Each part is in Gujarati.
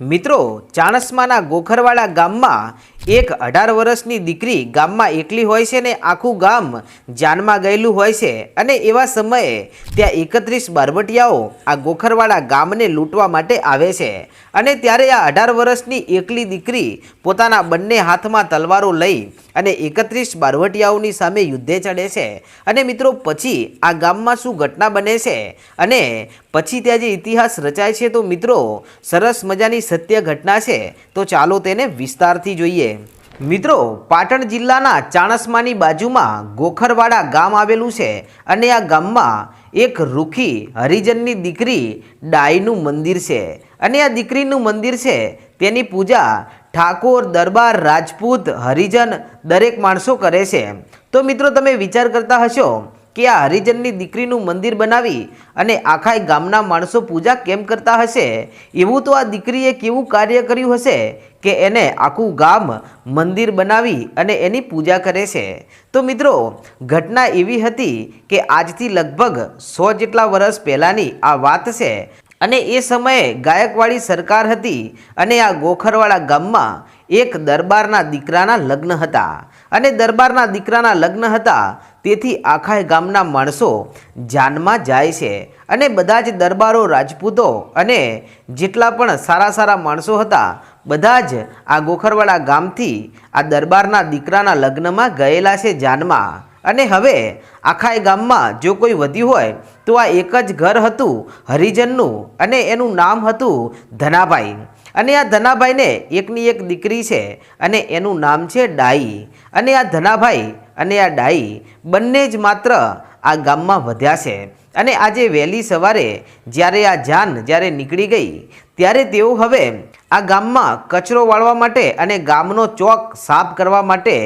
મિત્રો ચાણસમાના ગોખરવાડા ગામમાં એક અઢાર વર્ષની દીકરી ગામમાં એકલી હોય છે ને આખું ગામ જાનમાં ગયેલું હોય છે. અને એવા સમયે ત્યાં એકત્રીસ બારવટિયાઓ આ ગોખરવાડા ગામને લૂંટવા માટે આવે છે. અને ત્યારે આ અઢાર વર્ષની એકલી દીકરી પોતાના બંને હાથમાં તલવારો લઈ અને એકત્રીસ બારવટિયાઓની સામે યુદ્ધે ચડે છે. અને મિત્રો, પછી આ ગામમાં શું ઘટના બને છે? અને પછી ત્યાં જે ઇતિહાસ રચાય છે તો મિત્રો, સરસ મજાની સત્ય ઘટના છે. તો ચાલો તેને વિસ્તારથી જોઈએ. મિત્રો, પાટણ જિલ્લાના ચાણસમાની બાજુમાં ગોખરવાડા ગામ આવેલું છે અને આ ગામમાં એક રૂખી હરિજનની દીકરી ડાઈનું મંદિર છે. અને આ દીકરીનું મંદિર છે તેની પૂજા ઠાકોર દરબાર રાજપૂત હરિજન દરેક માણસો કરે છે. તો મિત્રો, તમે વિચાર કરતા હશો કે આ હરિજનની દીકરીનું મંદિર બનાવી અને આખા ગામના માણસો પૂજા કેમ કરતા હશે? એવું તો આ દીકરીએ કેવું કાર્ય કર્યું હશે? કે એને આખું ગામ મંદિર બનાવી અને એની પૂજા કરે છે. તો મિત્રો, ઘટના એવી હતી કે આજથી લગભગ સો જેટલા વર્ષ પહેલાંની આ વાત છે અને એ સમયે ગાયકવાડી સરકાર હતી અને આ ગોખરવાડા ગામમાં એક દરબારના દીકરાના લગ્ન હતા. અને દરબારના દીકરાના લગ્ન હતા તેથી આખા ગામના માણસો જાનમાં જાય છે અને બધા જ દરબારો રાજપૂતો અને જેટલા પણ સારા સારા માણસો હતા બધા જ આ ગોખરવાડા ગામથી આ દરબારના દીકરાના લગ્નમાં ગયેલા છે જાનમાં. અને હવે આખા ગામમાં જો કોઈ વધ્યું હોય તો આ એક જ ઘર હતું હરિજનનું અને એનું નામ હતું ધનાભાઈ. અને આ ધનાભાઈને એકની એક દીકરી છે અને એનું નામ છે ડાઈ. અને આ ધનાભાઈ અને આ ડાઈ બંને જ માત્ર આ ગામમાં વધ્યા છે. અને આજે વહેલી સવારે જ્યારે આ જાન જ્યારે નીકળી ગઈ, ત્યારે તેઓ હવે આ ગામમાં કચરો વાળવા માટે અને ગામનો ચોક સાફ કરવા માટે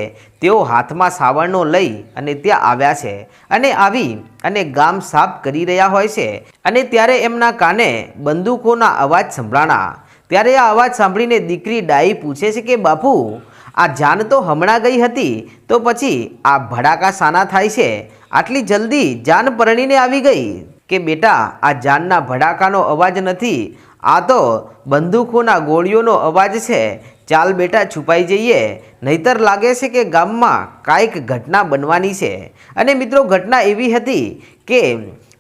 તેઓ હાથમાં સાવરણો લઈ અને ત્યાં આવ્યા છે. અને આવી અને ગામ સાફ કરી રહ્યા હોય છે. અને ત્યારે એમના કાને બંદૂકોના અવાજ સંભળાણા. ત્યારે આ અવાજ સાંભળીને દીકરી ડાઈ પૂછે છે કે, બાપુ, આ જાન તો હમણાં ગઈ હતી, તો પછી આ ભડાકા સાના થાય છે? આટલી જલ્દી જાન પરણીને આવી ગઈ કે બેટા, આ જાનના ભડાકાનો અવાજ નથી. આ તો બંદૂકોના ગોળીઓનો અવાજ છે. ચાલ બેટા, છુપાઈ જઈએ. નહીતર લાગે છે કે ગામમાં કાંઈક ઘટના બનવાની છે. અને મિત્રો, ઘટના એવી હતી કે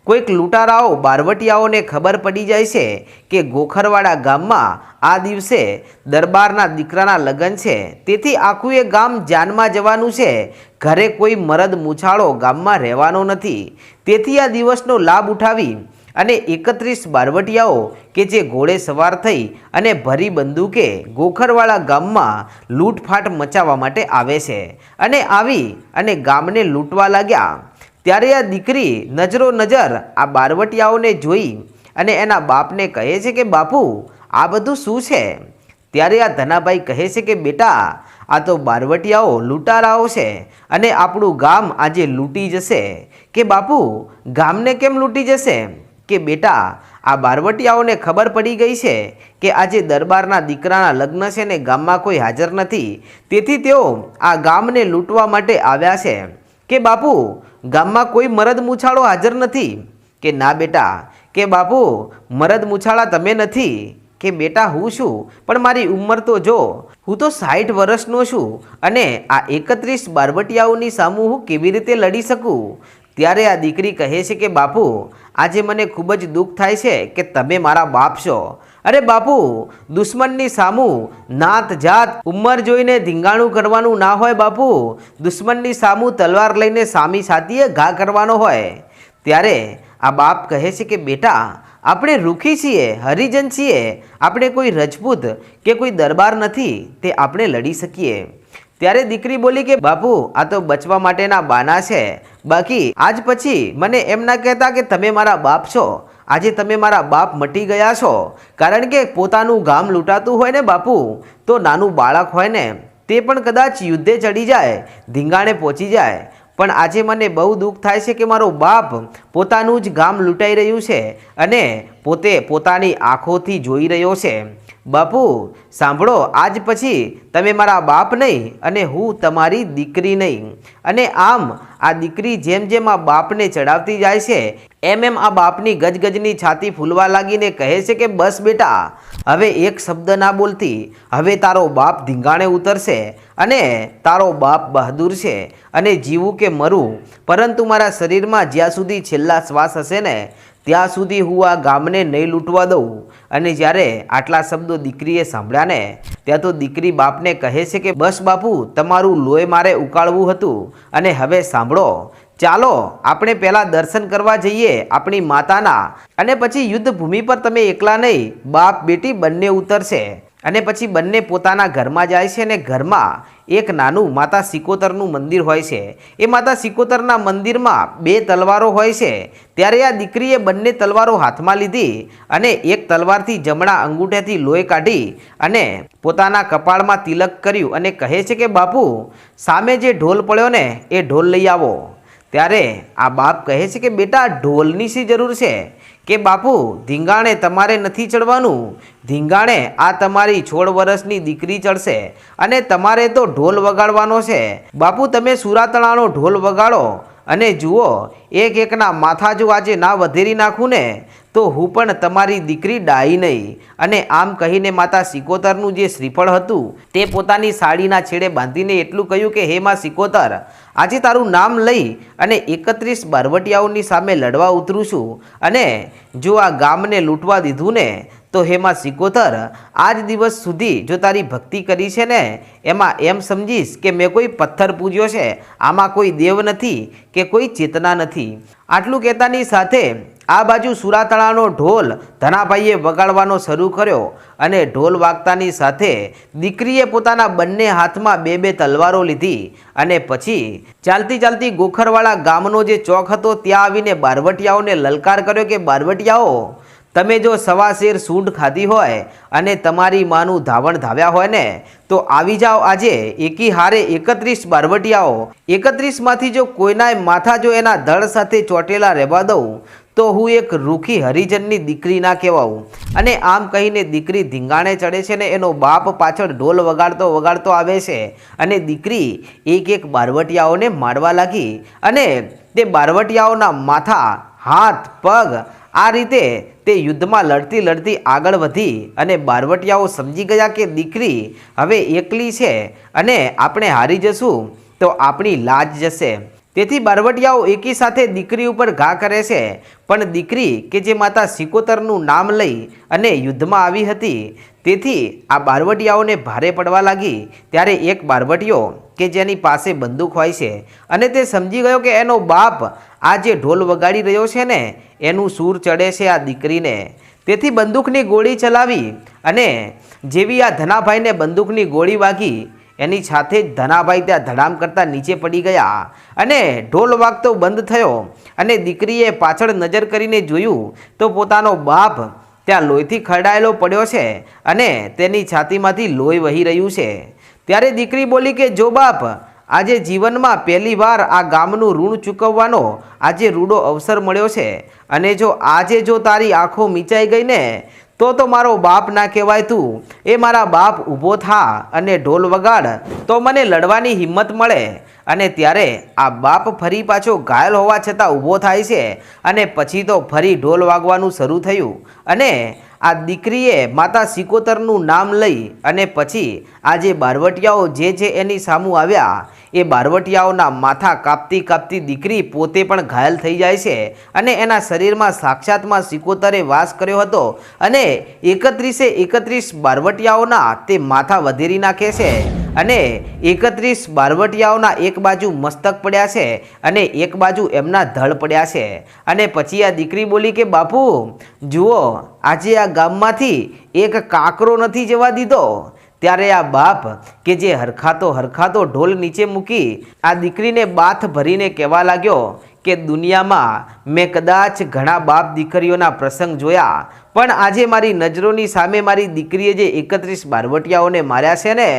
કોઈક લૂંટારાઓ બારવટિયાઓને ખબર પડી જાય છે કે ગોખરવાડા ગામમાં આ દિવસે દરબારના દીકરાના લગ્ન છે. તેથી આખું એ ગામ જાનમાં જવાનું છે. ઘરે કોઈ મરદ મૂછાળો ગામમાં રહેવાનો નથી. તેથી આ દિવસનો લાભ ઉઠાવી અને એકત્રીસ બારવટિયાઓ કે જે ઘોડે સવાર થઈ અને ભરી બંદૂકે ગોખરવાળા ગામમાં લૂંટફાટ મચાવવા માટે આવે છે. અને આવી અને ગામને લૂંટવા લાગ્યા. ત્યારે આ દીકરી નજરો નજર આ બારવટિયાઓને જોઈ અને એના બાપને કહે છે કે, બાપુ, આ બધું શું છે? ત્યારે આ ધનાભાઈ કહે છે કે, બેટા, આ તો બારવટિયાઓ લૂંટારાઓ છે અને આપણું ગામ આજે લૂંટી જશે. કે, બાપુ, ગામને કેમ લૂંટી જશે? કે, બેટા, આ બારવટિયાઓને ખબર પડી ગઈ છે કે આજે દરબારના દીકરાના લગ્ન છે ને ગામમાં કોઈ હાજર નથી. તેથી તેઓ આ ગામને લૂંટવા માટે આવ્યા છે. કે બાપુ, ગામમાં કોઈ મરદ મૂછાળો હાજર નથી? કે ના બેટા, કે બાપુ, મરદ મૂછાળા તમે નથી? કે બેટા, હું છું, પણ મારી ઉંમર તો જો. હું તો સાઠ વર્ષનો છું અને આ એકત્રીસ બારબટીયાઓની સામું હું કેવી રીતે લડી શકું? ત્યારે આ દીકરી કહે છે કે, બાપુ, આજે મને ખૂબ જ દુઃખ થાય છે કે તમે મારા બાપ છો. અરે બાપુ, દુશ્મનની સામું નાત જાત ઉંમર જોઈને ધીંગાણું કરવાનું ના હોય બાપુ. દુશ્મનની સામું તલવાર લઈને સામી સાતીએ ઘા કરવાનો હોય. ત્યારે આ બાપ કહે છે કે, બેટા, આપણે રૂખી છીએ, હરિજન છીએ. આપણે કોઈ રજપૂત કે કોઈ દરબાર નથી, તે આપણે લડી શકીએ. ત્યારે દીકરી બોલી કે, બાપુ, આ તો બચવા માટેના બાના છે. બાકી આજ પછી મને એમ ના કહેતા કે તમે મારા બાપ છો. આજે તમે મારા બાપ મટી ગયા છો. કારણ કે પોતાનું ગામ લૂંટાતું હોય ને બાપુ, તો નાનું બાળક હોય ને, તે પણ કદાચ યુદ્ધે ચડી જાય, ધીંગાણે પહોંચી જાય. પણ આજે મને બહુ દુઃખ થાય છે કે મારો બાપ પોતાનું જ ગામ લૂંટાઈ રહ્યું છે અને પોતે પોતાની આંખોથી જોઈ રહ્યો છે. બાપુ, સાંભળો, આજ પછી તમે મારા બાપ નહીં અને હું તમારી દીકરી નહીં. અને આમ, આ દીકરી જેમ જેમ આ બાપને ચડાવતી જાય છે, એમ એમ આ બાપની ગજગજની છાતી ફૂલવા લાગીને કહે છે કે, બસ બેટા, હવે એક શબ્દ ના બોલતી. હવે તારો બાપ ધીંગાણે ઉતરશે અને તારો બાપ બહાદુર છે અને જીવું કે મરું. પરંતુ મારા શરીરમાં જ્યાં સુધી છેલ્લા શ્વાસ હશે ને ત્યાં સુધી હું આ ગામને નહીં લૂંટવા દઉં. અને જ્યારે આટલા શબ્દો દીકરીએ સાંભળ્યા ને ત્યાં તો દીકરી બાપને કહે છે કે, બસ બાપુ, તમારું લોહી મારે ઉકાળવું હતું. અને હવે સાંભળો. ચાલો, આપણે પહેલાં દર્શન કરવા જઈએ આપણી માતાના. અને પછી યુદ્ધ ભૂમિ પર તમે એકલા નહીં, બાપ બેટી બંને ઉતરશે. અને પછી બંને પોતાના ઘરમાં જાય છે અને ઘરમાં એક નાનું માતા સિકોતરનું મંદિર હોય છે. એ માતા સિકોતરના મંદિરમાં બે તલવારો હોય છે. ત્યારે આ દીકરીએ બંને તલવારો હાથમાં લીધી અને એક તલવારથી જમણા અંગૂઠેથી લોહી કાઢી અને પોતાના કપાળમાં તિલક કર્યું અને કહે છે કે, બાપુ, સામે જે ઢોલ પડ્યો ને, એ ઢોલ લઈ આવો. ત્યારે આ બાપ કહે છે કે, બેટા, ઢોલની શી જરૂર છે? કે બાપુ, ધીંગાણે તમારે નથી ચડવાનું? ધીંગાણે આ તમારી છોડ વર્ષની દીકરી ચડશે અને તમારે તો ઢોલ વગાડવાનો છે. બાપુ, તમે સુરાતણાનો ઢોલ વગાડો અને જુઓ, એક એકના માથા જો આજે ના વધેરી નાખું ને, તો હું પણ તમારી દીકરી ડાઈ નહીં. અને આમ કહીને માતા સિકોતરનું જે શ્રીફળ હતું, તે પોતાની સાડીના છેડે બાંધીને એટલું કહ્યું કે, હે માં સિકોતર આજે તારું નામ લઈ અને એકત્રીસ બારવટિયાઓની સામે લડવા ઉતરું છું. અને જો આ ગામને લૂંટવા દીધું ને, તો હેમાં સિકોતર, આજ દિવસ સુધી જો તારી ભક્તિ કરી છે ને, એમાં એમ સમજીશ કે મેં કોઈ પથ્થર પૂજ્યો છે. આમાં કોઈ દેવ નથી કે કોઈ ચેતના નથી. આટલું કહેતાની સાથે આ બાજુ સુરાતળાનો ઢોલ ધનાભાઈએ વગાડવાનો શરૂ કર્યો અને ઢોલ વાગતાની સાથે દીકરીએ પોતાના બંને હાથમાં બે બે તલવારો લીધી અને પછી ચાલતી ચાલતી ગોખરવાળા ગામનો જે ચોક હતો ત્યાં આવીને બારવટિયાઓને લલકાર કર્યો કે, બારવટિયાઓ તમે જો સવા શેર સૂંઢ ખાધી હોય અને તમારી માનું ધાવણ ધાવ્યા હોય ને, તો આવી જાઓ આજે એકી હારે એકત્રીસ બારવટિયાઓ. એકત્રીસમાંથી જો કોઈનાય માથા જો એના ધડ સાથે ચોટેલા રહેવા દઉં, તો હું એક રૂખી હરિજનની દીકરી ના કહેવાઉં. અને આમ કહીને દીકરી ધીંગાણે ચડે છે ને, એનો બાપ પાછળ ઢોલ વગાડતો વગાડતો આવે છે અને દીકરી એક એક બારવટિયાઓને મારવા લાગી અને તે બારવટિયાઓના માથા, હાથ, પગ આ રીતે તે યુદ્ધમાં લડતી લડતી આગળ વધી અને બારવટિયાઓ સમજી ગયા કે દીકરી હવે એકલી છે અને આપણે હારી જશું, તો આપણી લાજ જશે. તેથી બારવટિયાઓ એકી સાથે દીકરી ઉપર ઘા કરે છે. પણ દીકરી કે જે માતા સિકોતરનું નામ લઈ અને યુદ્ધમાં આવી હતી, તેથી આ બારવટિયાઓને ભારે પડવા લાગી. ત્યારે એક બારવટીયો કે જેની પાસે બંદૂક હોય છે અને તે સમજી ગયો કે એનો બાપ આ જે ઢોલ વગાડી રહ્યો છે ને, એનું સૂર ચડે છે આ દીકરીને. તેથી બંદૂકની ગોળી ચલાવી અને જેવી આ ધનાભાઈને બંદૂકની ગોળી વાગી, એની સાથે જ ધનાભાઈ ત્યાં ધડામ કરતાં નીચે પડી ગયા અને ઢોલ વાગતો બંધ થયો અને દીકરીએ પાછળ નજર કરીને જોયું તો પોતાનો બાપ ત્યાં લોહીથી ખરડાયેલો પડ્યો છે અને તેની છાતીમાંથી લોહી વહી રહ્યું છે. ત્યારે દીકરી બોલી કે, જો બાપ આજે જીવનમાં પહેલીવાર આ ગામનું ઋણ ચૂકવવાનો આજે રૂડો અવસર મળ્યો છે. અને જો આજે જો તારી આંખો મીચાઈ ગઈ ને, તો તો મારો બાપ ના કહેવાય તું. એ મારા બાપ ઊભો થા અને ઢોલ વગાડ, તો મને લડવાની હિંમત મળે. અને ત્યારે આ બાપ ફરી પાછો ઘાયલ હોવા છતાં ઊભો થાય છે. અને પછી તો ફરી ઢોલ વાગવાનું શરૂ થયું. અને આ દીકરીએ માતા સિકોતરનું નામ લઈ અને પછી આ જે બારવટિયાઓ જે છે એની સામું આવ્યા, એ બારવટિયાઓના માથા કાપતી કાપતી દીકરી પોતે પણ ઘાયલ થઈ જાય છે અને એના શરીરમાં સાક્ષાતમાં સિકોતરે વાસ કર્યો હતો અને એકત્રીસે એકત્રીસ બારવટિયાઓના તે માથા વધેરી નાખે છે. અને એકત્રીસ બારવટિયાઓના એક બાજુ મસ્તક પડ્યા છે અને એક બાજુ એમના ધડ પડ્યા છે. અને પછી આ દીકરી બોલી કે, બાપુ, જુઓ, આજે આ ગામમાંથી એક કાંકરો નથી જવા દીધો. ત્યારે આ બાપ કે જે હરખાતો હરખાતો ઢોલ નીચે મૂકી આ દીકરીને બાથ ભરીને કહેવા લાગ્યો કે દુનિયામાં મેં કદાચ ઘણા બાપ દીકરીઓના પ્રસંગ જોયા, પણ આજે મારી નજરોની સામે મારી દીકરીએ જે એકત્રીસ બારવટિયાઓને માર્યા છે ને,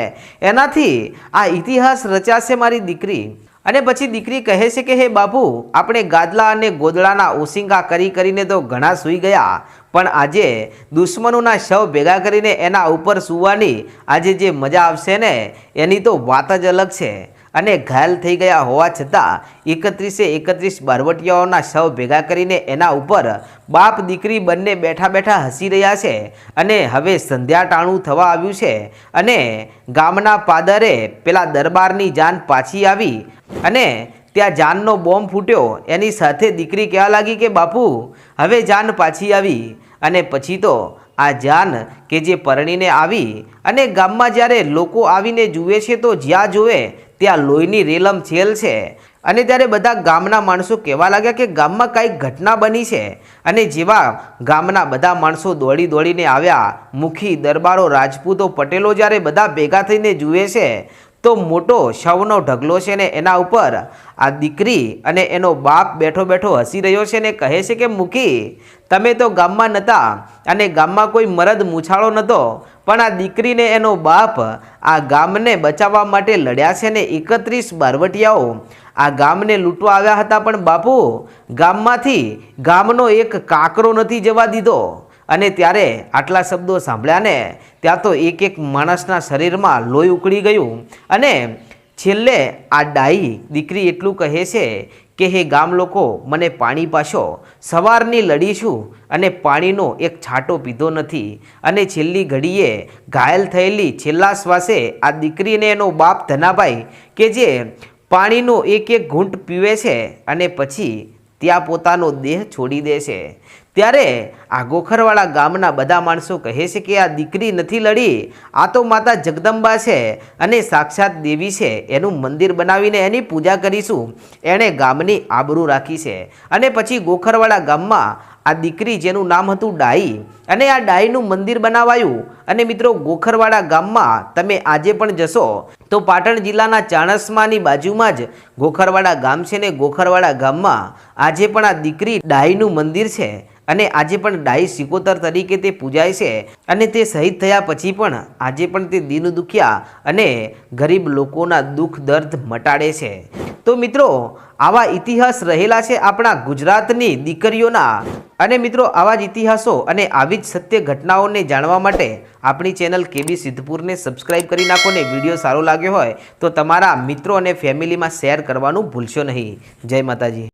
એનાથી આ ઇતિહાસ રચાશે મારી દીકરી. અને પછી દીકરી કહે છે કે, હે બાપુ, આપણે ગાદલા અને ગોદળાના ઓસિંગા કરી કરીને તો ઘણા સૂઈ ગયા, પણ આજે દુશ્મનોના શવ ભેગા કરીને એના ઉપર સૂવાની આજે જે મજા આવશે ને, એની તો વાત જ અલગ છે. અને ઘાયલ થઈ ગયા હોવા છતાં એકત્રીસે એકત્રીસ બારવટીયાઓના શવ ભેગા કરીને એના ઉપર બાપ દીકરી બંને બેઠા બેઠા હસી રહ્યા છે અને હવે સંધ્યા ટાણું થવા આવ્યું છે અને ગામના પાદરે પેલા દરબારની જાન પાછી આવી અને ત્યાં જાનનો બોમ્બ ફૂટ્યો. એની સાથે દીકરી કહેવા લાગી કે, બાપુ, હવે જાન પાછી આવી. અને પછી તો આ જાન કે જે પરણીને આવી અને ગામમાં જ્યારે લોકો આવીને જુએ છે તો જ્યાં જુએ ત્યાં લોહીની રેલમ છેલ છે. અને ત્યારે બધા ગામના માણસો કહેવા લાગ્યા કે ગામમાં કાંઈક ઘટના બની છે. અને જેવા ગામના બધા માણસો દોડી દોડીને આવ્યા, મુખી દરબારો રાજપૂતો પટેલો જ્યારે બધા ભેગા થઈને જુએ છે તો મોટો શવનો ઢગલો છે ને એના ઉપર આ દીકરી અને એનો બાપ બેઠો બેઠો હસી રહ્યો છે ને કહે છે કે, મૂકી, તમે તો ગામમાં નહોતા અને ગામમાં કોઈ મરદ મૂછાળો નહોતો પણ આ દીકરીને એનો બાપ આ ગામને બચાવવા માટે લડ્યા છે ને એકત્રીસ બારવટિયાઓ. આ ગામને લૂંટવા આવ્યા હતા પણ બાપુ, ગામમાંથી ગામનો એક કાકરો નથી જવા દીધો. અને ત્યારે આટલા શબ્દો સાંભળ્યા ને ત્યાં તો એક એક માણસના શરીરમાં લોહી ઉકળી ગયું અને છેલ્લે આ ડાઈ દીકરી એટલું કહે છે કે, હે ગામ લોકો, મને પાણી પાશો. સવારની લડીશું અને પાણીનો એક છાંટો પીધો નથી. અને છેલ્લી ઘડીએ ઘાયલ થયેલી છેલ્લા શ્વાસે આ દીકરીને એનો બાપ ધનાભાઈ કે જે પાણીનો એક એક ઘૂંટ પીવે છે અને પછી ત્યાં પોતાનો દેહ છોડી દે છે. ત્યારે આ ગોખરવાળા ગામના બધા માણસો કહે છે કે આ દીકરી નથી લડી, આ તો માતા જગદંબા છે અને સાક્ષાત દેવી છે. એનું મંદિર બનાવીને એની પૂજા કરીશું. એણે ગામની આબરૂ રાખી છે. અને પછી ગોખરવાળા ગામમાં આ દીકરી જેનું નામ હતું ડાઈ અને આ ડાઈનું મંદિર બનાવાયું. અને મિત્રો ગોખરવાડા ગામમાં તમે આજે પણ જશો, તો પાટણ જિલ્લાના ચાણસમાની બાજુમાં જ ગોખરવાડા ગામ છે ને ગોખરવાડા ગામમાં આજે પણ આ દીકરી ડાઈનું મંદિર છે. અને આજે પણ ડાઈ સિકોતર તરીકે તે પૂજાય છે અને તે શહીદ થયા પછી પણ આજે પણ તે દિન દુખિયા અને ગરીબ લોકોના દુઃખ દર્દ મટાડે છે. તો મિત્રો, આવા ઇતિહાસ રહેલા છે આપણા ગુજરાતની દીકરીઓના. અને મિત્રો, આવા જ ઇતિહાસો અને આવી જ સત્ય ઘટનાઓને જાણવા માટે આપણી ચેનલ કેબી સિદ્ધપુરને સબસ્ક્રાઇબ કરી નાખો ને વીડિયો સારો લાગ્યો હોય તો તમારા મિત્રો અને ફેમિલીમાં શેર કરવાનું ભૂલશો નહીં. જય માતાજી.